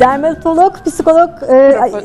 Dermatolog, psikolog,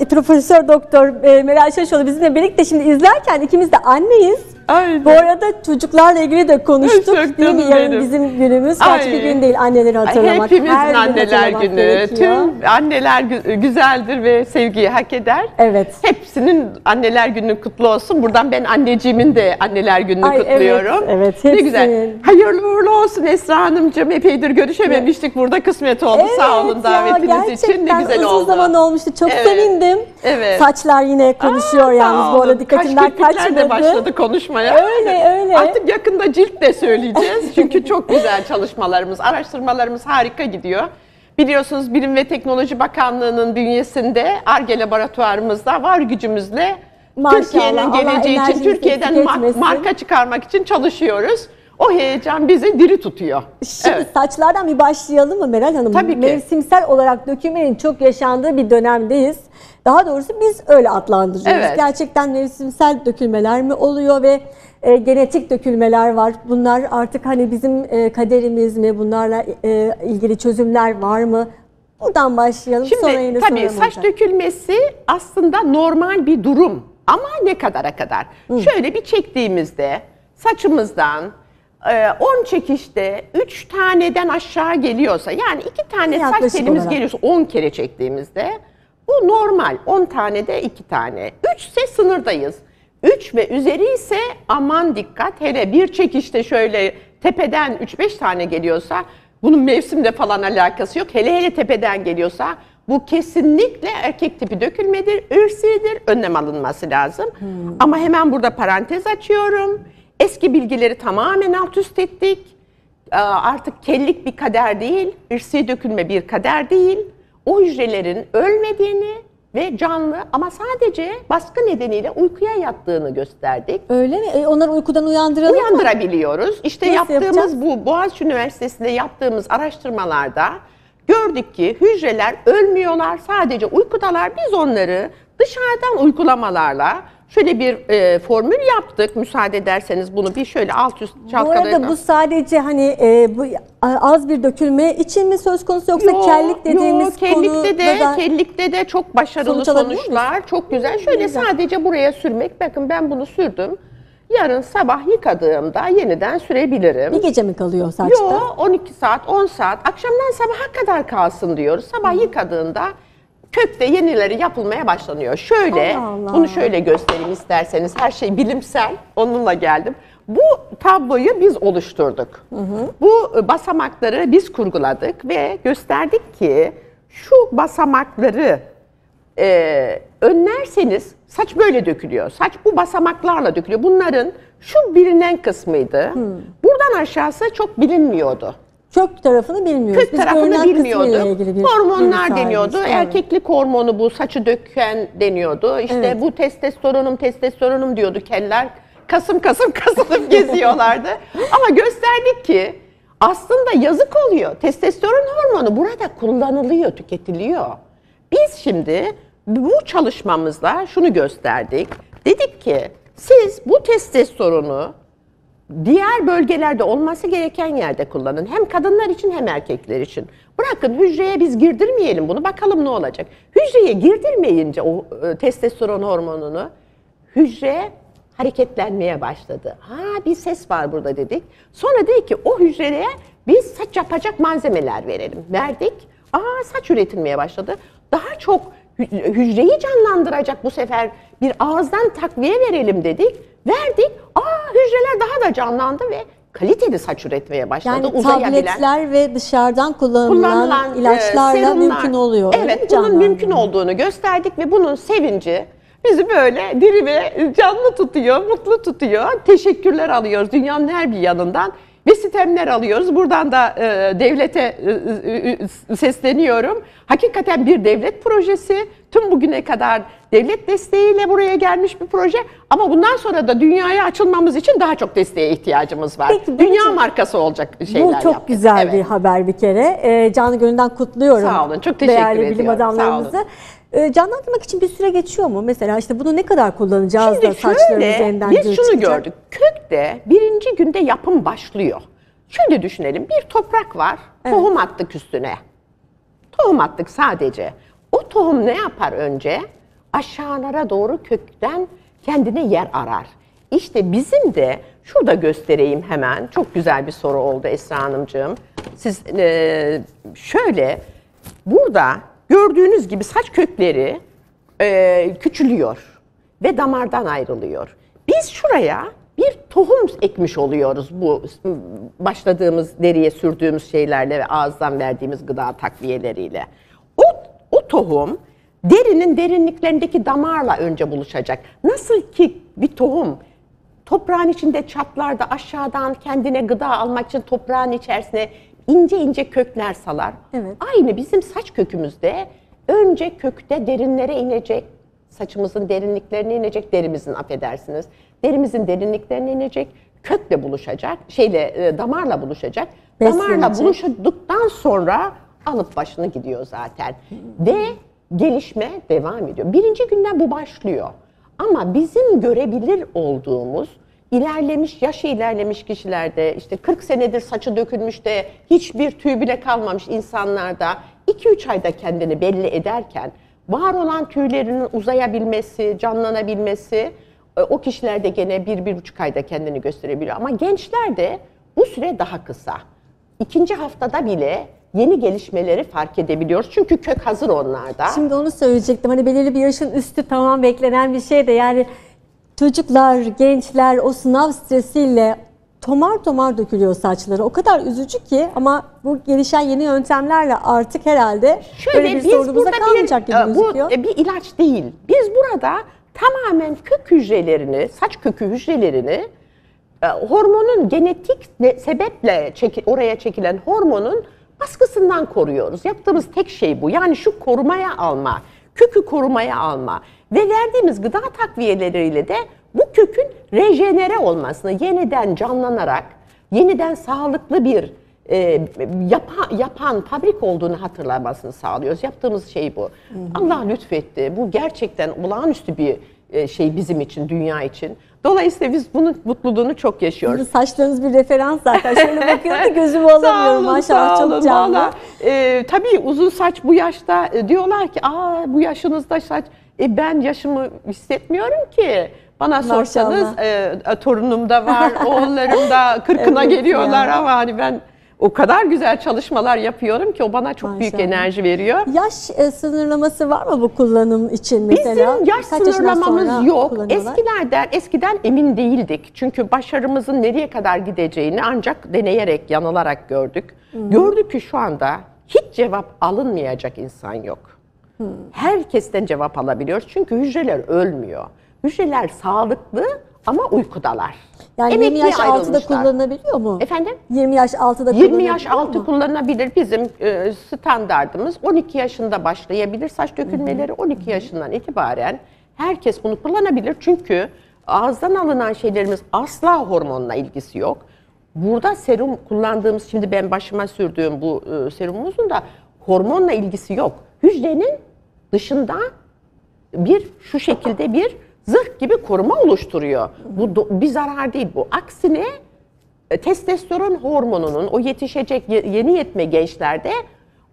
e, profesör doktor e, Meral Şaşoğlu bizimle birlikte şimdi izlerken ikimiz de anneyiz. Aynen. Bu arada çocuklarla ilgili de konuştuk. Çok değil mi? Yarın bizim günümüz. Gerçi bir Ay. gün değil anneleri hatırlamak. Hepimizin Her gün anneler hatırlamak günü. gerekiyor. Tüm anneler gü- güzeldir ve sevgiyi hak eder. Evet. Hepsinin anneler günü kutlu olsun. Buradan ben anneciğimin de anneler gününü Ay, kutluyorum. evet, evet, Ne güzel. Hayırlı uğurlu olsun Esra Hanımcığım. Epeydir görüşememiştik. Burada kısmet oldu. Sağ olun ya, davetiniz için. Ne güzel uzun oldu. zaman olmuştu. Çok Evet. sevindim. Evet. Saçlar yine konuşuyor Aa, yalnız bu arada dikkatimden kirpikler kaçmadı. de başladı konuşmaya. Öyle öyle. Artık yakında cilt de söyleyeceğiz. Çünkü çok güzel çalışmalarımız, araştırmalarımız harika gidiyor. Biliyorsunuz Bilim ve Teknoloji Bakanlığı'nın bünyesinde ARGE laboratuvarımızda var gücümüzle Türkiye'nin geleceği için, Türkiye'den etmesin. marka çıkarmak için çalışıyoruz. O heyecan bizi diri tutuyor. Şimdi Evet. saçlardan bir başlayalım mı Meral Hanım? Tabii ki. Mevsimsel olarak dökülmenin çok yaşandığı bir dönemdeyiz. Daha doğrusu biz öyle adlandırıyoruz. Evet. Gerçekten mevsimsel dökülmeler mi oluyor ve e, genetik dökülmeler var. Bunlar artık hani bizim e, kaderimiz mi? Bunlarla e, ilgili çözümler var mı? Buradan başlayalım. sonra Şimdi yine tabii saç dökülmesi aslında normal bir durum ama ne kadara kadar? Şöyle bir çektiğimizde saçımızdan e, 10 çekişte 3 taneden aşağı geliyorsa yani 2 tane saç telimiz olarak. geliyorsa 10 kere çektiğimizde bu normal 10 tane de 2 tane. 3 ise sınırdayız. 3 ve üzeri ise aman dikkat hele bir çekişte şöyle tepeden 3-5 tane geliyorsa bunun mevsimle falan alakası yok. Hele hele tepeden geliyorsa bu kesinlikle erkek tipi dökülmedir, ırsidir, önlem alınması lazım. Ama hemen burada parantez açıyorum. Eski bilgileri tamamen alt üst ettik. Aa, Artık kellik bir kader değil, ırsi dökülme bir kader değil. O hücrelerin ölmediğini ve canlı ama sadece baskı nedeniyle uykuya yattığını gösterdik. Öyle mi? E, onları uykudan uyandıralım mı? Uyandırabiliyoruz. İşte Nasıl yaptığımız yapacağız? bu Boğaziçi Üniversitesi'nde yaptığımız araştırmalarda gördük ki hücreler ölmüyorlar, sadece uykudalar. Biz onları dışarıdan uygulamalarla şöyle bir e, formül yaptık. Müsaade ederseniz bunu bir şöyle alt üst Bu çalkalayalım. arada bu sadece hani e, bu az bir dökülme için mi söz konusu yoksa Yo, kellik dediğimiz yo, kellikte konuda de, da kellikte de çok başarılı sonuç sonuçlar. Çok güzel. Şöyle güzel. sadece buraya sürmek. Bakın ben bunu sürdüm. Yarın sabah yıkadığımda yeniden sürebilirim. bir gece mi kalıyor saçta? Yo 12 saat, 10 saat. Akşamdan sabaha kadar kalsın diyoruz. Sabah yıkadığında kökte yenileri yapılmaya başlanıyor. Şöyle, Allah Allah. bunu şöyle göstereyim isterseniz. Her şey bilimsel. Onunla geldim. Bu tabloyu biz oluşturduk. Bu e, basamakları biz kurguladık ve gösterdik ki şu basamakları e, önlerseniz saç böyle dökülüyor. Saç bu basamaklarla dökülüyor. Bunların şu bilinen kısmıydı. Buradan aşağısı çok bilinmiyordu. Kök tarafını bilmiyoruz. Kök Biz tarafını bilmiyorduk. Hormonlar deniyordu. Evet. Erkeklik hormonu bu, saçı döken deniyordu. İşte Evet. bu testosteronum, testosteronum diyordu keller. Kasım kasım kasılıp geziyorlardı. Ama gösterdik ki aslında yazık oluyor. Testosteron hormonu burada kullanılıyor, tüketiliyor. Biz şimdi bu çalışmamızla şunu gösterdik. Dedik ki siz bu testosteronu diğer bölgelerde olması gereken yerde kullanın. Hem kadınlar için hem erkekler için. Bırakın hücreye biz girdirmeyelim bunu bakalım ne olacak. Hücreye girdirmeyince o e, testosteron hormonunu hücre hareketlenmeye başladı. Ha bir ses var burada dedik. Sonra dedik ki o hücreye biz saç yapacak malzemeler verelim. Verdik. Aa saç üretilmeye başladı. Daha çok hü- hücreyi canlandıracak bu sefer bir ağızdan takviye verelim dedik. Verdik. Aa hücreler daha da canlandı ve kaliteli saç üretmeye başladı. Yani Uzayabilen- tabletler ve dışarıdan kullanılan, kullanılan ilaçlarla e, serumlar. mümkün oluyor. Evet, bunun mümkün olduğunu gösterdik ve bunun sevinci bizi böyle diri ve canlı tutuyor, mutlu tutuyor. Teşekkürler alıyoruz dünyanın her bir yanından ve sistemler alıyoruz. Buradan da e, devlete e, e, e, sesleniyorum. Hakikaten bir devlet projesi. Tüm bugüne kadar devlet desteğiyle buraya gelmiş bir proje. Ama bundan sonra da dünyaya açılmamız için daha çok desteğe ihtiyacımız var. Peki, Dünya Burcu'm, markası olacak şeyler Bu çok yaptık. güzel Evet. bir haber bir kere. Ee, canı gönülden kutluyorum. Sağ olun, çok teşekkür Değerli bilim ediyorum. Sağ adamlarımızı. Ee, canlandırmak için bir süre geçiyor mu? Mesela işte bunu ne kadar kullanacağız da Şimdi saçların şöyle, üzerinden biz şunu çıkacak? gördük. Kökte birinci günde yapım başlıyor. Şöyle düşünelim. Bir toprak var. Tohum attık üstüne. Tohum attık sadece. O tohum ne yapar önce? Aşağılara doğru kökten kendine yer arar. İşte bizim de şurada göstereyim hemen. Çok güzel bir soru oldu Esra Hanımcığım. Siz e, şöyle burada gördüğünüz gibi saç kökleri e, küçülüyor ve damardan ayrılıyor. Biz şuraya bir tohum ekmiş oluyoruz bu başladığımız deriye sürdüğümüz şeylerle ve ağızdan verdiğimiz gıda takviyeleriyle. O, o tohum derinin derinliklerindeki damarla önce buluşacak. Nasıl ki bir tohum toprağın içinde çatlarda aşağıdan kendine gıda almak için toprağın içerisine ince ince kökler salar. Evet. Aynı bizim saç kökümüzde önce kökte derinlere inecek, saçımızın derinliklerine inecek, derimizin affedersiniz. Derimizin derinliklerine inecek, kökle buluşacak, şeyle e, damarla buluşacak. Damarla Beslenecek. buluştuktan sonra alıp başını gidiyor zaten. Ve gelişme devam ediyor. Birinci günden bu başlıyor. Ama bizim görebilir olduğumuz ilerlemiş, yaşı ilerlemiş kişilerde işte 40 senedir saçı dökülmüş de hiçbir tüy bile kalmamış insanlarda 2-3 ayda kendini belli ederken var olan tüylerinin uzayabilmesi, canlanabilmesi e, o kişilerde gene 1-1,5 ayda kendini gösterebiliyor. Ama gençlerde bu süre daha kısa. İkinci haftada bile yeni gelişmeleri fark edebiliyoruz. Çünkü kök hazır onlarda. Şimdi onu söyleyecektim. Hani belirli bir yaşın üstü tamam beklenen bir şey de yani çocuklar, gençler o sınav stresiyle tomar tomar dökülüyor saçları. O kadar üzücü ki ama bu gelişen yeni yöntemlerle artık herhalde böyle bir biz sorunumuz da burada kalmayacak bir, gibi e, gözüküyor. Bu e, bir ilaç değil. Biz burada tamamen kök hücrelerini, saç kökü hücrelerini e, hormonun genetik ne- sebeple çeki- oraya çekilen hormonun baskısından koruyoruz. Yaptığımız tek şey bu. Yani şu korumaya alma, kökü korumaya alma ve verdiğimiz gıda takviyeleriyle de bu kökün rejenere olmasını, yeniden canlanarak, yeniden sağlıklı bir e, yapa- yapan fabrik olduğunu hatırlamasını sağlıyoruz. Yaptığımız şey bu. Allah lütfetti. Bu gerçekten olağanüstü bir e, şey bizim için, dünya için. Dolayısıyla biz bunun mutluluğunu çok yaşıyoruz. Sizin saçlarınız bir referans zaten. Şöyle bakıyorum da gözümü alamıyorum. Maşallah çok canlı. Valla, e, tabii uzun saç bu yaşta e, diyorlar ki aa bu yaşınızda saç. E, ben yaşımı hissetmiyorum ki. Bana sorsanız Maşallah. e, e, torunum da var, oğullarım da kırkına Evet geliyorlar ya. ama hani ben o kadar güzel çalışmalar yapıyorum ki o bana çok büyük Maşallah. enerji veriyor. Yaş e, sınırlaması var mı bu kullanım için mesela? Bizim yaş Kaç sınırlamamız yok. Eskilerden eskiden emin değildik. Çünkü başarımızın nereye kadar gideceğini ancak deneyerek, yanılarak gördük. Gördük ki şu anda hiç cevap alınmayacak insan yok. Herkesten cevap alabiliyoruz. Çünkü hücreler ölmüyor. Hücreler sağlıklı ama uykudalar. Yani 20 Emekliye yaş altında ayrılmışlar. kullanılabiliyor mu? Efendim? 20 yaş altıda 20 yaş altı mu? kullanılabilir. Bizim e, standartımız 12 yaşında başlayabilir saç dökülmeleri. 12 yaşından itibaren herkes bunu kullanabilir. Çünkü ağızdan alınan şeylerimiz asla hormonla ilgisi yok. Burada serum kullandığımız, şimdi ben başıma sürdüğüm bu e, serumumuzun da hormonla ilgisi yok. Hücrenin dışında bir şu şekilde bir zırh gibi koruma oluşturuyor. Bu do- bir zarar değil bu. Aksine e, testosteron hormonunun o yetişecek ye- yeni yetme gençlerde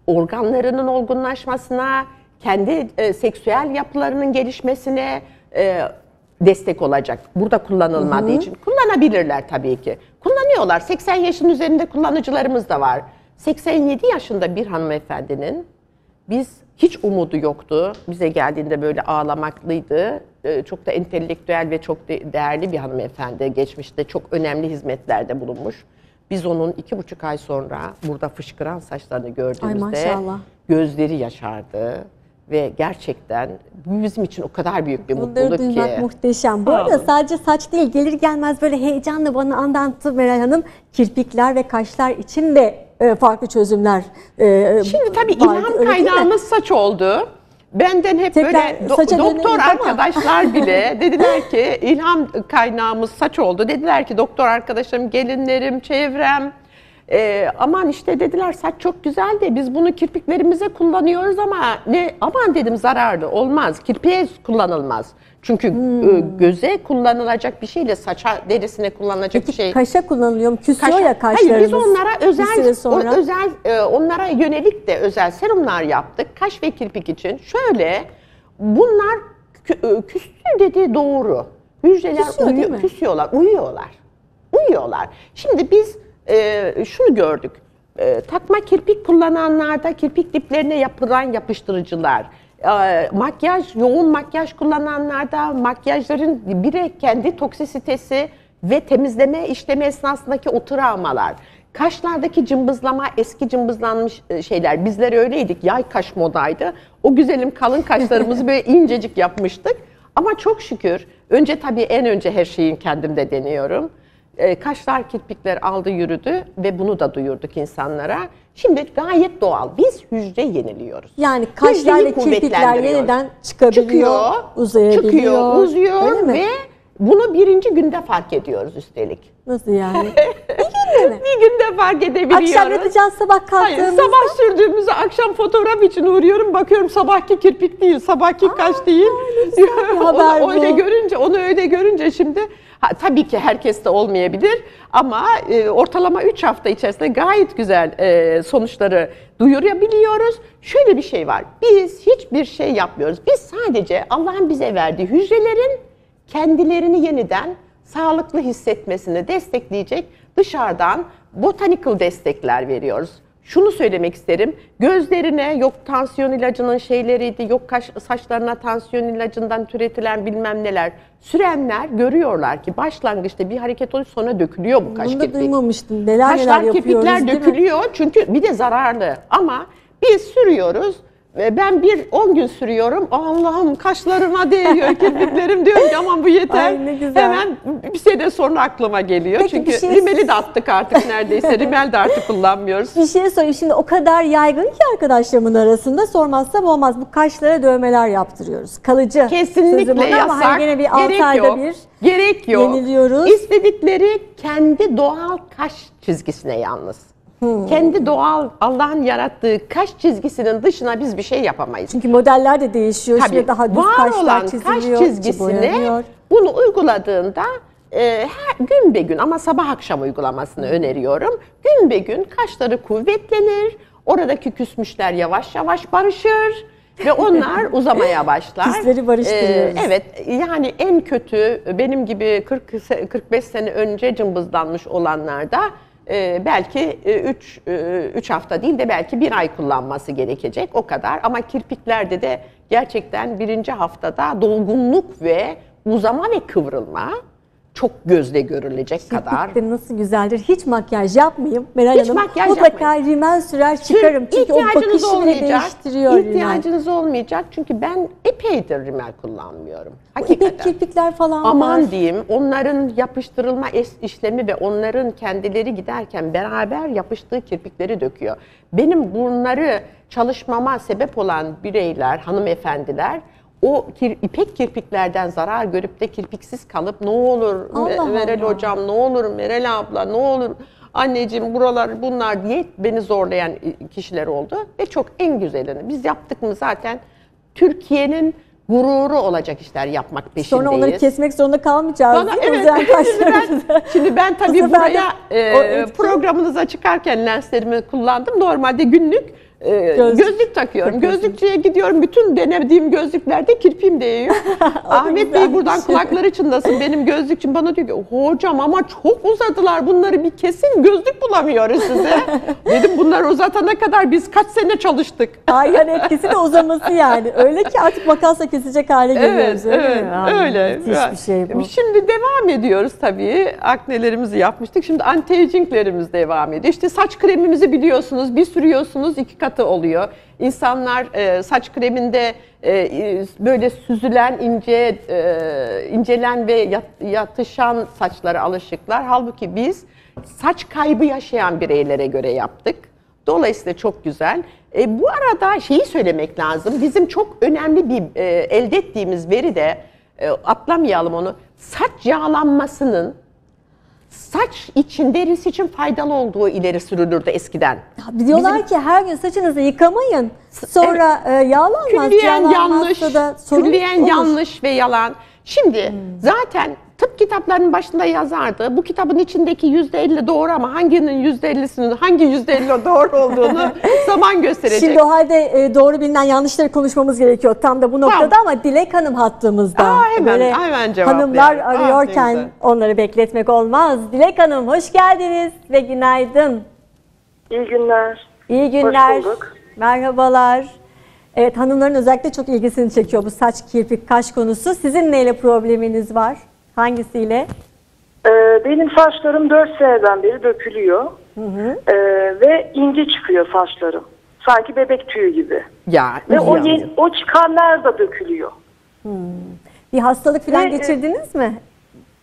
organlarının olgunlaşmasına, kendi e, seksüel yapılarının gelişmesine e, destek olacak. Burada kullanılmadığı için. Kullanabilirler tabii ki. Kullanıyorlar. 80 yaşın üzerinde kullanıcılarımız da var. 87 yaşında bir hanımefendinin biz hiç umudu yoktu. Bize geldiğinde böyle ağlamaklıydı. Ee, Çok da entelektüel ve çok de- değerli bir hanımefendi. Geçmişte çok önemli hizmetlerde bulunmuş. Biz onun iki buçuk ay sonra burada fışkıran saçlarını gördüğümüzde gözleri yaşardı. Ve gerçekten bu bizim için o kadar büyük bir Bunları mutluluk duymak ki. muhteşem. Bu arada sadece saç değil, gelir gelmez böyle heyecanla bana anlattı Meral Hanım. Kirpikler ve kaşlar için de farklı çözümler e, Şimdi tabii vardı, ilham kaynağımız saç oldu. Benden hep Tekrar böyle do- doktor döneriz ama. arkadaşlar bile dediler ki ilham kaynağımız saç oldu. Dediler ki doktor arkadaşlarım, gelinlerim, çevrem e, aman işte dediler saç çok güzel de biz bunu kirpiklerimize kullanıyoruz ama ne aman dedim zararlı olmaz. Kirpiğe kullanılmaz. Çünkü e, göze kullanılacak bir şeyle saça derisine kullanılacak Peki bir şey. kaşa kullanılıyor mu? Küsüyor Kaşa- ya kaşlarımız. Hayır biz onlara özel sonra. o özel e, onlara yönelik de özel serumlar yaptık. Kaş ve kirpik için. Şöyle bunlar kü- e, küstü dediği doğru. Hücreler Küsüyor mi? küsüyorlar, uyuyorlar. Uyuyorlar. Şimdi biz e, şunu gördük. E, takma kirpik kullananlarda kirpik diplerine yapılan yapıştırıcılar, e, makyaj, yoğun makyaj kullananlarda makyajların bire kendi toksisitesi ve temizleme işlemi esnasındaki o travmalar. Kaşlardaki cımbızlama eski cımbızlanmış e, şeyler. Bizler öyleydik. Yay kaş modaydı. O güzelim kalın kaşlarımızı böyle incecik yapmıştık. Ama çok şükür önce tabii en önce her şeyin kendimde deniyorum. E, kaşlar kirpikler aldı yürüdü ve bunu da duyurduk insanlara. Şimdi gayet doğal. Biz hücre yeniliyoruz. Yani kaşlar Hücreyi ve kirpikler yeniden çıkabiliyor, çıkıyor, uzayabiliyor. çıkıyor, uzuyor Öyle ve bunu birinci günde fark ediyoruz üstelik. Nasıl yani? bir günde mi? Bir günde fark edebiliyoruz. Akşam yatacağız sabah Hayır, kalktığımızda. sabah sürdüğümüzde akşam fotoğraf için uğruyorum. Bakıyorum sabahki kirpik değil, sabahki kaş değil. güzel bir haber onu öyle bu. görünce, onu öyle görünce şimdi ha, tabii ki herkes de olmayabilir ama e, ortalama 3 hafta içerisinde gayet güzel e, sonuçları duyurabiliyoruz. Şöyle bir şey var. Biz hiçbir şey yapmıyoruz. Biz sadece Allah'ın bize verdiği hücrelerin kendilerini yeniden sağlıklı hissetmesini destekleyecek dışarıdan botanical destekler veriyoruz. Şunu söylemek isterim. Gözlerine yok tansiyon ilacının şeyleriydi, yok kaş, saçlarına tansiyon ilacından türetilen bilmem neler sürenler görüyorlar ki başlangıçta bir hareket oluyor sonra dökülüyor bu kaş Bunu da kirpiği. duymamıştım. Neler neler Kaşlar, yapıyoruz kirpikler değil mi? dökülüyor çünkü bir de zararlı. Ama biz sürüyoruz. Ben bir 10 gün sürüyorum. Allah'ım kaşlarıma değiyor kirpiklerim diyorum ki aman bu yeter. Ay, ne güzel. Hemen bir sene sonra aklıma geliyor. Peki, çünkü şey- rimeli de attık artık neredeyse. Rimel de artık kullanmıyoruz. Bir şey sorayım şimdi o kadar yaygın ki arkadaşlarımın arasında sormazsam olmaz. Bu kaşlara dövmeler yaptırıyoruz. Kalıcı. Kesinlikle ona yasak. Ama gene bir 6 Gerek ayda yok. bir Gerek yok. yeniliyoruz. İstedikleri kendi doğal kaş çizgisine yalnız. Hmm. Kendi doğal Allah'ın yarattığı kaş çizgisinin dışına biz bir şey yapamayız. Çünkü modeller de değişiyor. Tabii Şimdi daha düz var kaşlar olan çiziliyor. kaş çizgisine bunu uyguladığında e, her gün be gün ama sabah akşam uygulamasını öneriyorum. Gün be gün kaşları kuvvetlenir. Oradaki küsmüşler yavaş yavaş barışır ve onlar uzamaya başlar. Küsleri barıştırıyoruz. E, evet yani en kötü benim gibi 40 se- 45 sene önce cımbızlanmış olanlarda e, belki 3 3 hafta değil de belki bir ay kullanması gerekecek o kadar. Ama kirpiklerde de gerçekten birinci haftada dolgunluk ve uzama ve kıvrılma çok gözle görülecek kadar. Kirpik de nasıl güzeldir. Hiç makyaj yapmayayım Meral Hiç Hanım. makyaj Mutlaka rimel sürer çıkarım. Çünkü o İhtiyacınız bakışı bile olmayacak. değiştiriyor rimel. İhtiyacınız olmayacak çünkü ben epeydir rimel kullanmıyorum. Bu Hakikaten. Kirpikler falan Aman var. diyeyim onların yapıştırılma es- işlemi ve onların kendileri giderken beraber yapıştığı kirpikleri döküyor. Benim bunları çalışmama sebep olan bireyler, hanımefendiler o kir, ipek kirpiklerden zarar görüp de kirpiksiz kalıp ne olur Allah Meral Allah. hocam ne olur Meral abla ne olur anneciğim buralar bunlar diye beni zorlayan kişiler oldu ve çok en güzelini biz yaptık mı zaten Türkiye'nin gururu olacak işler yapmak peşindeyiz. Sonra onları kesmek zorunda kalmayacağız Bana, değil mi? evet, Uzayan şimdi ben, şimdi ben tabii sefer de buraya e, programınıza çıkarken lenslerimi kullandım. Normalde günlük e, Gözlük gözlük, takıyorum. Gözlükçüye gidiyorum. Bütün denediğim gözlüklerde kirpiğim değiyor. Ahmet Bey buradan kulakları çınlasın. Benim gözlükçüm bana diyor ki hocam ama çok uzadılar. Bunları bir kesin gözlük bulamıyoruz size. Dedim bunlar uzatana kadar biz kaç sene çalıştık. Aynen etkisi de uzaması yani. Öyle ki artık makasla kesecek hale Evet, geliyoruz. öyle evet, mi? Ay, öyle. Müthiş bir şey bu. Şimdi devam ediyoruz tabii. Aknelerimizi yapmıştık. Şimdi anti-aginglerimiz devam ediyor. İşte saç kremimizi biliyorsunuz. Bir sürüyorsunuz iki katı oluyor. İnsanlar e, saç kreminde e, e, böyle süzülen, ince, e, incelen ve yat- yatışan saçlara alışıklar. Halbuki biz saç kaybı yaşayan bireylere göre yaptık. Dolayısıyla çok güzel. E, bu arada şeyi söylemek lazım. Bizim çok önemli bir e, elde ettiğimiz veri de e, atlamayalım onu. Saç yağlanmasının saç için, derisi için faydalı olduğu ileri sürülürdü eskiden. Ya diyorlar ki her gün saçınızı yıkamayın. Sonra e, yağlanmaz. Külliyen yanlış, da külliyen olur. yanlış ve yalan. Şimdi zaten tıp kitaplarının başında yazardı. Bu kitabın içindeki yüzde elli doğru ama hanginin yüzde ellisinin hangi yüzde elli doğru olduğunu zaman gösterecek. Şimdi o halde e, doğru bilinen yanlışları konuşmamız gerekiyor. Tam da bu noktada ama Dilek Hanım hattımızda. Aa, hemen- hemen cevaplayalım. Hanımlar Aa, arıyorken güzel. onları bekletmek olmaz. Dilek Hanım hoş geldiniz ve günaydın. İyi günler. İyi günler. Hoş bulduk. Merhabalar. Evet hanımların özellikle çok ilgisini çekiyor bu saç, kirpik, kaş konusu. Sizin neyle probleminiz var? Hangisiyle? Ee, benim saçlarım 4 seneden beri dökülüyor. Ee, ve ince çıkıyor saçlarım. Sanki bebek tüyü gibi. ya, Ve o, ya. ye- o çıkanlar da dökülüyor. Bir hastalık falan Ve, e, geçirdiniz mi?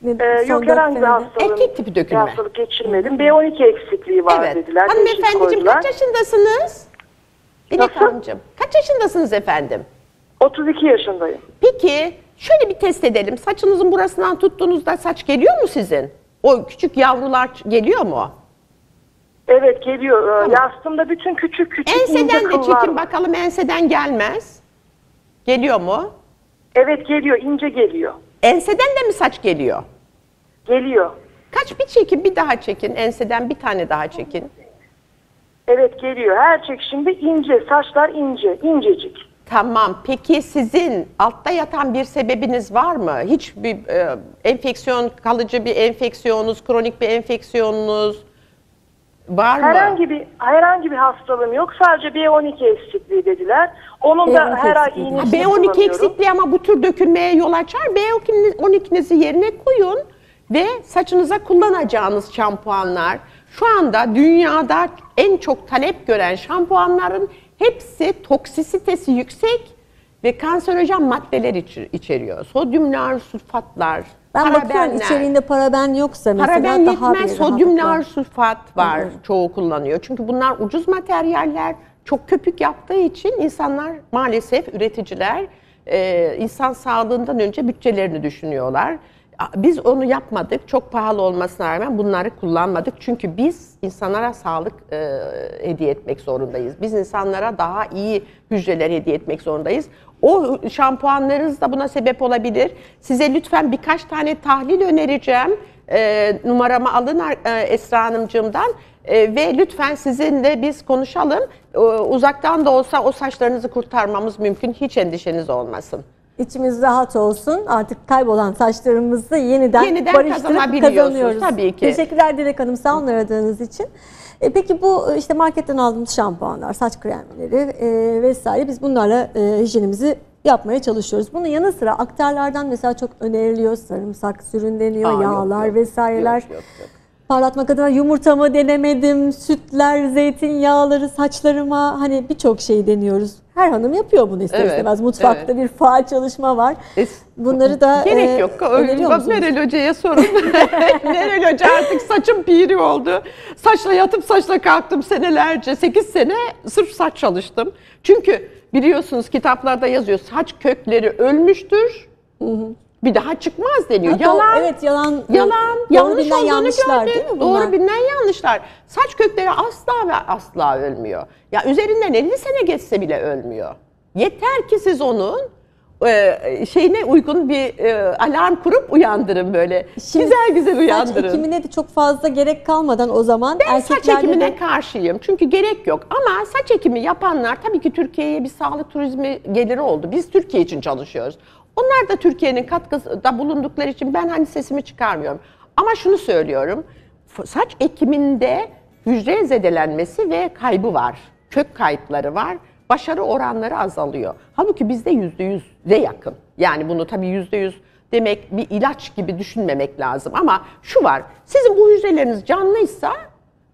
Ne- son yok herhangi bir hastalığım, Erkek tipi dökülme. bir hastalık geçirmedim. B12 eksikliği var Evet. dediler. Hanımefendiciğim kaç yaşındasınız? Dilek Nasıl? Hanımcığım kaç yaşındasınız efendim? 32 yaşındayım. Peki şöyle bir test edelim. Saçınızın burasından tuttuğunuzda saç geliyor mu sizin? O küçük yavrular geliyor mu? Evet geliyor. Ee, Yastığımda bütün küçük küçük ince Enseden de kıllar çekin var. bakalım enseden gelmez. Geliyor mu? Evet geliyor ince geliyor. Enseden de mi saç geliyor? Geliyor. Kaç bir çekin bir daha çekin. Enseden bir tane daha çekin. Evet geliyor. Her çekişimde ince. Saçlar ince. incecik. Tamam. Peki sizin altta yatan bir sebebiniz var mı? Hiç bir e, enfeksiyon, kalıcı bir enfeksiyonunuz, kronik bir enfeksiyonunuz var mı? Herhangi bir herhangi bir hastalığım yok. Sadece B12 eksikliği dediler. Onun da B12 her ay iğnesini B12 kullanıyorum. eksikliği ama bu tür dökülmeye yol açar. B12'nizi yerine koyun ve saçınıza kullanacağınız şampuanlar şu anda dünyada en çok talep gören şampuanların hepsi toksisitesi yüksek ve kanserojen maddeler içi- içeriyor. Sodyumlar, sulfatlar, Ben bakıyorum parabenler. içeriğinde paraben yoksa mesela Paraben daha yetmez, bir sodyumlar, rahatlıkla. sulfat var çoğu kullanıyor. Çünkü bunlar ucuz materyaller, çok köpük yaptığı için insanlar maalesef üreticiler e, insan sağlığından önce bütçelerini düşünüyorlar. Biz onu yapmadık. Çok pahalı olmasına rağmen bunları kullanmadık. Çünkü biz insanlara sağlık e, hediye etmek zorundayız. Biz insanlara daha iyi hücreler hediye etmek zorundayız. O şampuanlarınız da buna sebep olabilir. Size lütfen birkaç tane tahlil önereceğim. E, numaramı alın e, Esra Hanımcığımdan. E, ve lütfen sizinle biz konuşalım. E, uzaktan da olsa o saçlarınızı kurtarmamız mümkün. Hiç endişeniz olmasın. İçimiz rahat olsun. Artık kaybolan saçlarımızı yeniden, Yeniden barıştırıp kazanıyoruz. tabii ki. Teşekkürler Dilek Hanım sağ olun aradığınız için. E, peki bu e, işte marketten aldığımız şampuanlar, saç kremleri e, vesaire biz bunlarla e, hijyenimizi yapmaya çalışıyoruz. Bunun yanı sıra aktarlardan mesela çok öneriliyor. Sarımsak sürünleniyor, Aa, yok, yağlar yok. vesaireler. Yok, yok, yok. Parlatmak adına yumurtamı denemedim, sütler, zeytinyağları saçlarıma hani birçok şey deniyoruz. Her hanım yapıyor bunu ister Evet, istemez. Mutfakta bir faal çalışma var. Es- Bunları da Gerek e, yok. Bak musunuz? Meral Hoca'ya sorun. Meral Hoca artık saçım piri oldu. Saçla yatıp saçla kalktım senelerce. 8 sene sırf saç çalıştım. Çünkü biliyorsunuz kitaplarda yazıyor saç kökleri ölmüştür. Bir daha çıkmaz deniyor. Ha, doğru, Yalan. Evet yalan. Yalan, yanlış bilinen yanlışlar değil mi bunlar? Doğru bilinen yanlışlar. Saç kökleri asla ve asla ölmüyor. Ya üzerinden 50 sene geçse bile ölmüyor. Yeter ki siz onun e, şeyine uygun bir e, alarm kurup uyandırın böyle. Şimdi güzel güzel Saç uyandırın. ekimine de çok fazla gerek kalmadan o zaman Ben saç ekimine de karşıyım. Çünkü gerek yok. Ama saç ekimi yapanlar tabii ki Türkiye'ye bir sağlık turizmi geliri oldu. Biz Türkiye için çalışıyoruz. Onlar da Türkiye'nin katkıda bulundukları için ben hani sesimi çıkarmıyorum. Ama şunu söylüyorum. Saç ekiminde hücre zedelenmesi ve kaybı var. Kök kayıpları var. Başarı oranları azalıyor. Halbuki bizde yüzde yüze yakın. Yani bunu tabii yüzde yüz demek bir ilaç gibi düşünmemek lazım. Ama şu var, sizin bu hücreleriniz canlıysa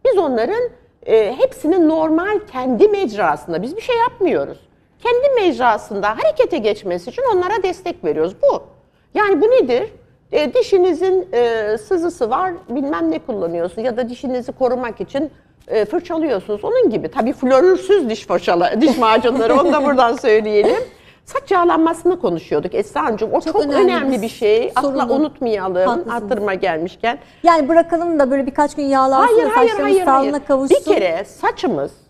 biz onların e, hepsinin normal kendi mecrasında, biz bir şey yapmıyoruz. Kendi mecrasında harekete geçmesi için onlara destek veriyoruz. Bu. Yani bu nedir? E, dişinizin e, sızısı var, bilmem ne kullanıyorsun ya da dişinizi korumak için e, fırçalıyorsunuz. Onun gibi. Tabii florürsüz diş fırçalı, diş macunları onu da buradan söyleyelim. Saç yağlanmasını konuşuyorduk Esra Hanımcığım. O Çok çok, önemli önemli, bir şey. Asla sorunu. unutmayalım. Haklısınız. Gelmişken. Yani bırakalım da böyle birkaç gün yağlansın Hayır hayır saçlarımız hayır. sağlığına hayır. kavuşsun. Bir kere saçımız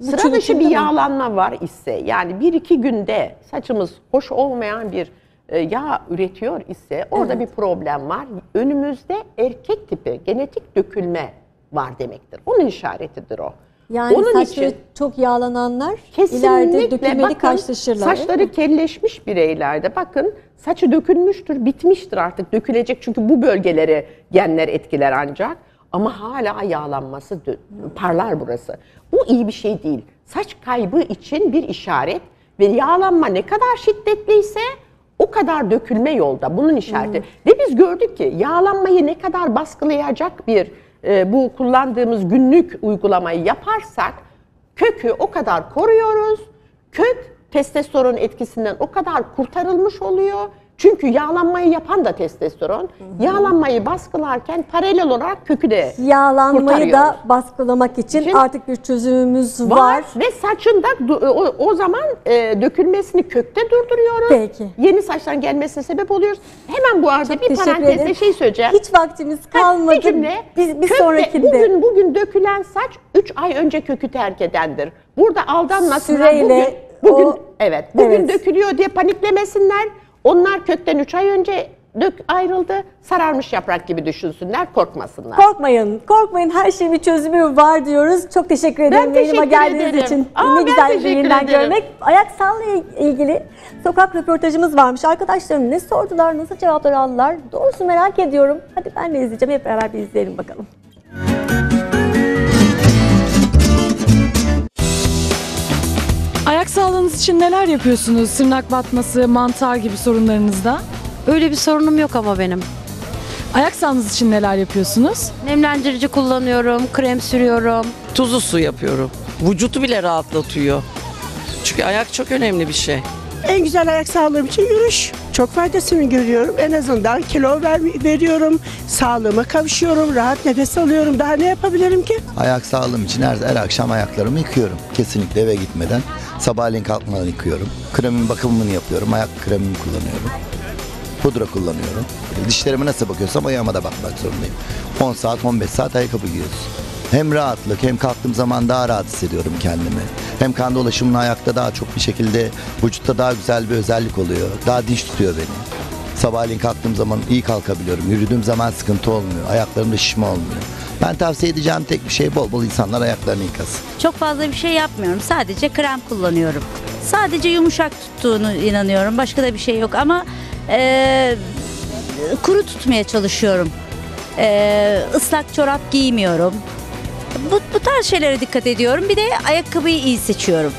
sıra dışı bir değil mi? yağlanma var ise yani bir iki günde saçımız hoş olmayan bir e, yağ üretiyor ise orada Evet. bir problem var. Önümüzde erkek tipi genetik dökülme var demektir. Onun işaretidir o. Yani Onun saçları için çok yağlananlar ileride dökülmeli bakın karşılaşırlar. saçları kelleşmiş bireylerde bakın saçı dökülmüştür, bitmiştir artık dökülecek çünkü bu bölgeleri genler etkiler ancak ama hala yağlanması parlar burası. Bu iyi bir şey değil. Saç kaybı için bir işaret ve yağlanma ne kadar şiddetliyse o kadar dökülme yolda bunun işareti. Ve biz gördük ki yağlanmayı ne kadar baskılayacak bir e, bu kullandığımız günlük uygulamayı yaparsak kökü o kadar koruyoruz. Kök testosteron etkisinden o kadar kurtarılmış oluyor. Çünkü yağlanmayı yapan da testosteron. Yağlanmayı baskılarken paralel olarak kökü de Yağlanmayı da baskılamak için Için artık bir çözümümüz var. var, ve saçında du- o, o zaman e, dökülmesini kökte durduruyoruz. Peki. Yeni saçların gelmesine sebep oluyoruz. Hemen bu arada bir Teşekkür parantezle ederim. şey söyleyeceğim. Hiç vaktimiz kalmadı. Bir cümle. Biz bir Kökte- sonrakinde Bugün, bugün dökülen saç 3 ay önce kökü terk edendir. Burada aldanmasınlar. Süreyle bugün, bugün o- evet bugün Evet. dökülüyor diye paniklemesinler. Onlar kökten 3 ay önce dök ayrıldı. Sararmış yaprak gibi düşünsünler, korkmasınlar. Korkmayın, korkmayın. Her şeyin bir çözümü var diyoruz. Çok teşekkür ederim teşekkür yayınıma geldiğiniz ederim. için. Aa, ne ben güzel ederim. görmek. Ayak sağlığı ilgili sokak röportajımız varmış. Arkadaşlarım ne sordular, nasıl cevaplar aldılar? Doğrusu merak ediyorum. Hadi ben de izleyeceğim. Hep beraber bir izleyelim bakalım. Sağlığınız için neler yapıyorsunuz? Tırnak batması, mantar gibi sorunlarınızda. Öyle bir sorunum yok ama benim. Ayak sağlığınız için neler yapıyorsunuz? Nemlendirici kullanıyorum, krem sürüyorum. tuzlu su yapıyorum. Vücutu bile rahatlatıyor. Çünkü ayak çok önemli bir şey. En güzel ayak sağlığım için yürüyüş. Çok faydasını görüyorum. En azından kilo ver, veriyorum. Sağlığıma kavuşuyorum. Rahat nefes alıyorum. Daha ne yapabilirim ki? Ayak sağlığım için her, her akşam ayaklarımı yıkıyorum. Kesinlikle eve gitmeden. Sabahleyin kalkmadan yıkıyorum. Kremin bakımını yapıyorum. Ayak kremimi kullanıyorum. Pudra kullanıyorum. Dişlerime nasıl bakıyorsam ayağıma da bakmak zorundayım. 10 saat 15 saat ayakkabı giyiyoruz. Hem rahatlık hem kalktığım zaman daha rahat hissediyorum kendimi. Hem kan dolaşımının ayakta daha çok bir şekilde vücutta daha güzel bir özellik oluyor. Daha diş tutuyor beni. Sabahleyin kalktığım zaman iyi kalkabiliyorum. Yürüdüğüm zaman sıkıntı olmuyor. Ayaklarımda şişme olmuyor. Ben tavsiye edeceğim tek bir şey bol bol insanlar ayaklarını yıkasın. Çok fazla bir şey yapmıyorum. Sadece krem kullanıyorum. Sadece yumuşak tuttuğunu inanıyorum. Başka da bir şey yok ama eee, kuru tutmaya çalışıyorum. Eee ıslak çorap giymiyorum. Bu, bu tarz şeylere dikkat ediyorum. Bir de ayakkabıyı iyi seçiyorum.